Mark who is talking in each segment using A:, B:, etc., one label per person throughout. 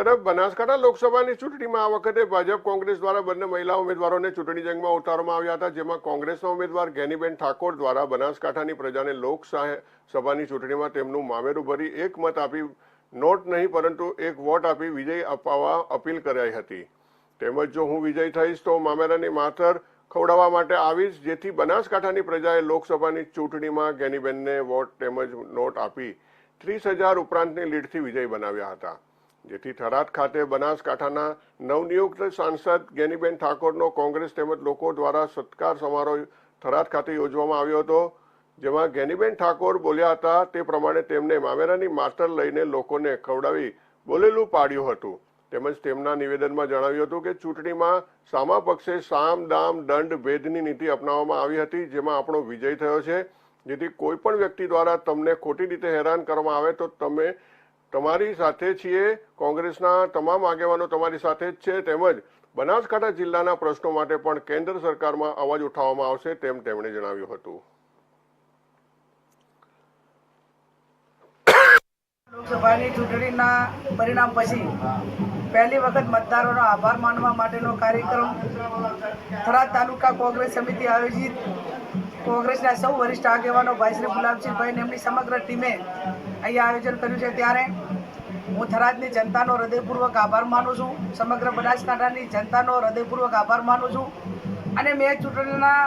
A: તરફ બનાસકાંઠા લોકસભાની ચૂંટણીમાં આ વખતે ભાજપ કોંગ્રેસ દ્વારા બંને મહિલા ઉમેદવારોને ચૂંટણી જંગમાં ઉતારવામાં આવ્યા હતા, જેમાં કોંગ્રેસના ઉમેદવાર ગેનીબેન ઠાકોર દ્વારા બનાસકાંઠાની પ્રજાને લોકસભાની ચૂંટણીમાં તેમનું મામેરું ભરી એક મત આપી નોટ નહીં, પરંતુ એક વોટ આપી વિજય અપાવવા અપીલ કરાઈ હતી. તેમજ જો હું વિજય થઈશ, તો મામેરાની માથર ખવડાવવા માટે આવીશ, જેથી બનાસકાંઠાની પ્રજાએ લોકસભાની ચૂંટણીમાં ગેનીબેનને વોટ તેમજ નોટ આપી ત્રીસ હજાર ઉપરાંતની લીડથી વિજય બનાવ્યા હતા. જેથી થરાદ ખાતે બનાસકાંઠાના નવનિયુક્ત સાંસદ ગેનીબેન ઠાકોરનો કોંગ્રેસ તેમજ લોકો દ્વારા સત્કાર સમારોહ થરાદ ખાતે યોજવામાં આવ્યો હતો, જેમાં ગેનીબેન ઠાકોર બોલ્યા હતા તે પ્રમાણે તેમને મામેરાની માતર લઈને લોકોને ખવડાવી બોલેલું પાડ્યું હતું. તેમજ તેમના નિવેદનમાં જણાવ્યું હતું કે ચૂંટણીમાં સામા પક્ષે સામ, દામ, દંડ, ભેદની નીતિ અપનાવવામાં આવી હતી, જેમાં આપણો વિજય થયો છે. જેથી કોઈ પણ વ્યક્તિ દ્વારા તમને ખોટી રીતે હેરાન કરવામાં આવે તો તમે તમારી સાથે છીએ કોંગ્રેસના તમામ આગેવાનો તમારી સાથે જ છે. તેમજ બનાસકાંઠા જિલ્લાના પ્રશ્નો માટે પણ કેન્દ્ર સરકારમાં અવાજ ઉઠાવવામાં આવશે તેમ તેમણે જણાવ્યું હતું.
B: લોકસભાની ચૂંટણીના પરિણામ પછી પહેલી વખત મતદારોનો આભાર માનવા માટેનો કાર્યક્રમ થરાદ તાલુકા કોંગ્રેસ સમિતિ આયોજિત. કોંગ્રેસના સૌ વરિષ્ઠ આગેવાનો ભાઈ શ્રી ગુલાબસિંહભાઈ એમની સમગ્ર ટીમે અહીંયા આયોજન કર્યું છે. ત્યારે હું થરાદની જનતાનો હૃદયપૂર્વક આભાર માનું છું. સમગ્ર બનાસકાંઠાની જનતાનો હૃદયપૂર્વક આભાર માનું છું. અને મેં ચૂંટણીના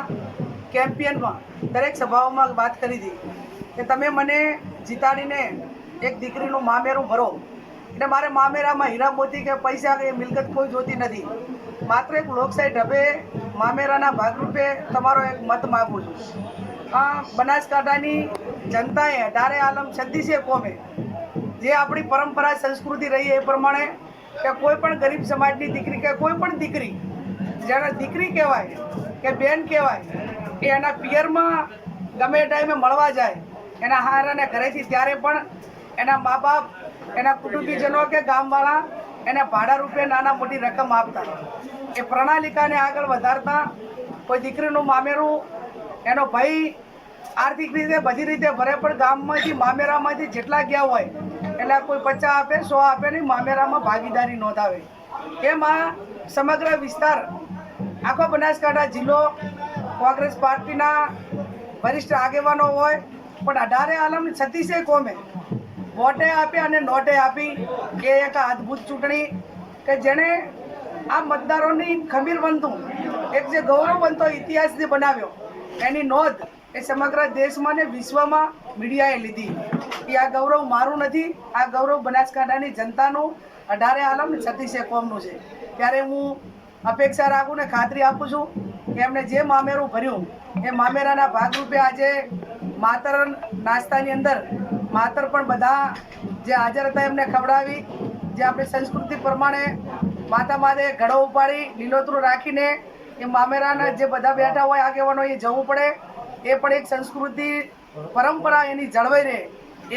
B: કેમ્પિયનમાં દરેક સભાઓમાં વાત કરી હતી કે તમે મને જીતાડીને એક દીકરીનું મામેરું ભરો. એટલે મારે મામેરામાં હીરા મોતી કે પૈસા કે મિલકત કોઈ જોતી નથી. માત્ર એક લોકશાહી ઢબે મામેરાના ભાગરૂપે તમારો એક મત માગું છું. આ બનાસકાંઠાની જનતાએ અઢારે આલમ છત્તીસે કોમે જે આપણી પરંપરા સંસ્કૃતિ રહી એ પ્રમાણે કે કોઈ પણ ગરીબ સમાજની દીકરી કે કોઈ પણ દીકરી, જેને દીકરી કહેવાય કે બેન કહેવાય કે એના પિયરમાં ગમે ટાઈમે મળવા જાય, એના હારાને ઘરેથી ત્યારે પણ એના મા બાપ એના કુટુંબીજનો કે ગામવાળા એને ભાડા રૂપે નાના મોટી રકમ આપતા. એ પ્રણાલિકાને આગળ વધારતા કોઈ દીકરીનું મામેરું, એનો ભાઈ આર્થિક રીતે બધી રીતે ભરે, પણ ગામમાંથી, મામેરામાંથી જેટલા ગયા હોય એટલે કોઈ પચાસ આપે, સો આપે નહીં, મામેરામાં ભાગીદારી નોંધાવે. એમાં સમગ્ર વિસ્તાર, આખો બનાસકાંઠા જિલ્લો, કોંગ્રેસ પાર્ટીના વરિષ્ઠ આગેવાનો હોય, પણ અઢારે આલમ છત્તીસે કોમે. વોટે આપી અને નોટે આપી એ એક અદ્ભુત ચૂંટણી કે જેણે આ મતદારોની ખમીર બનતું એક જે ગૌરવ બનતો ઇતિહાસ જે બનાવ્યો, એની નોંધ એ સમગ્ર દેશમાં ને વિશ્વમાં મીડિયાએ લીધી. એ આ ગૌરવ મારું નથી, આ ગૌરવ બનાસકાંઠાની જનતાનું, અઢારે આલમ ને છત્તીસે કોમનું છે. ત્યારે હું અપેક્ષા રાખું ને ખાતરી આપું છું કે એમણે જે મામેરું ભર્યું, એ મામેરાના ભાગરૂપે આજે માતર નાસ્તાની અંદર માતર પણ બધા જે હાજર હતા એમને ખવડાવી, જે આપણી સંસ્કૃતિ પ્રમાણે માતા માથે ઘડો ઉપાડી, લીલોતરું રાખીને એ મામેરાના જે બધા બેઠા હોય આગેવાનો એ જવું પડે. એ પણ એક સંસ્કૃતિ પરંપરા એની જળવાઈ રહે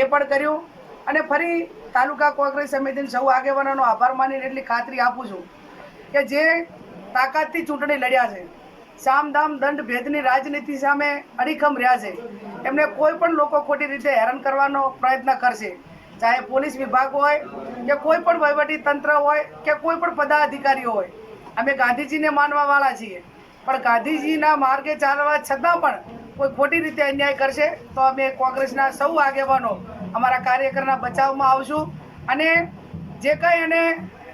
B: એ પણ કર્યું. અને ફરી તાલુકા કોંગ્રેસ સમિતિને સૌ આગેવાનોનો આભાર માનીને એટલી ખાતરી આપું છું કે જે તાકાતથી ચૂંટણી લડ્યા છે. સામ દામ દંડ ભેદની રાજનીતિ સામે અડીખમ રહ્યા છે. એમને કોઈ પણ લોકો ખોટી રીતે હેરાન કરવાનો પ્રયત્ન કરશે. ચાહે પોલીસ વિભાગ હોય કે કોઈ પણ વહીવટી તંત્ર હોય કે કોઈ પણ પદાધિકારીઓ હોય. અમે ગાંધીજીને માનવાવાળા છીએ. પણ ગાંધીજીના માર્ગે ચાલવા છતાં પણ કોઈ ખોટી રીતે અન્યાય કરશે તો અમે કોંગ્રેસના સૌ આગેવાનો અમારા કાર્યકરના બચાવમાં આવશું. અને જે કંઈ એને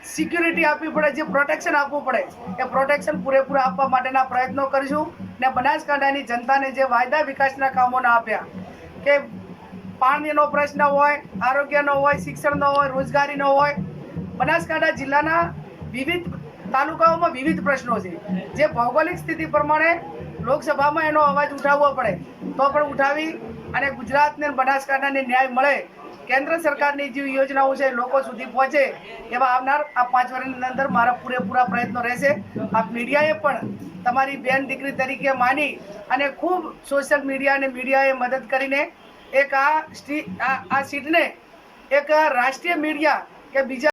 B: સિક્યુરિટી આપવી પડે, જે પ્રોટેક્શન આપવું પડે, એ પ્રોટેક્શન પૂરેપૂરા આપવા માટેના પ્રયત્નો કરીશું ને બનાસકાંઠાની જનતાને જે વાયદા વિકાસના કામોના આપ્યા, કે પાણીનો પ્રશ્ન હોય, આરોગ્યનો હોય, શિક્ષણનો હોય, રોજગારીનો હોય, બનાસકાંઠા જિલ્લાના વિવિધ તાલુકાઓમાં વિવિધ પ્રશ્નો છે. જે ભૌગોલિક સ્થિતિ પ્રમાણે લોકસભામાં એનો અવાજ ઉઠાવવો પડે, તો પણ ઉઠાવી અને ગુજરાતને બનાસકાંઠાને ન્યાય મળે કેન્દ્ર સરકારની જે યોજનાઓ છે, લોકો સુધી પહોંચે, એવા આવનાર આ પાંચ વર્ષની અંદર મારા પૂરેપૂરા પ્રયત્નો રહેશે. આ મીડિયાએ પણ તમારી બેન દીકરી તરીકે માની અને ખૂબ સોશિયલ મીડિયા અને મીડિયાએ મદદ કરીને એક આ આ સીટને એક રાષ્ટ્રીય મીડિયા કે બીજા